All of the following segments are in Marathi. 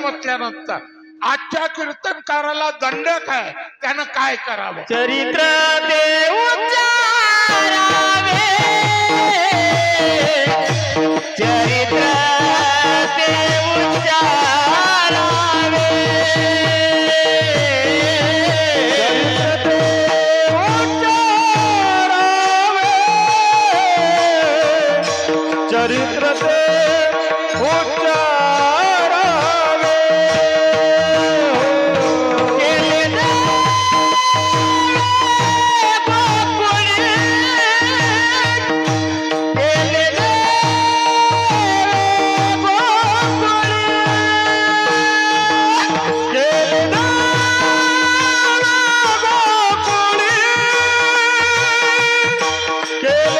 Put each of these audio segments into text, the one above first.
म्हटल्यानंतर आजच्या कीर्तनकाराला दंड काय त्यानं काय करावं? चरित्र चरित्र ते उच्चारावे चरित्र उच्चारावे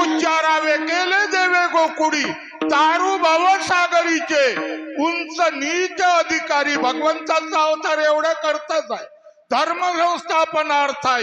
उच्चारावे केले देवे गोकुडी तारू भवसागरीचे उंच नीच अधिकारी। भगवंताचा अवतार एवढं करतच आहे। धर्म व्यवस्थापनार्थ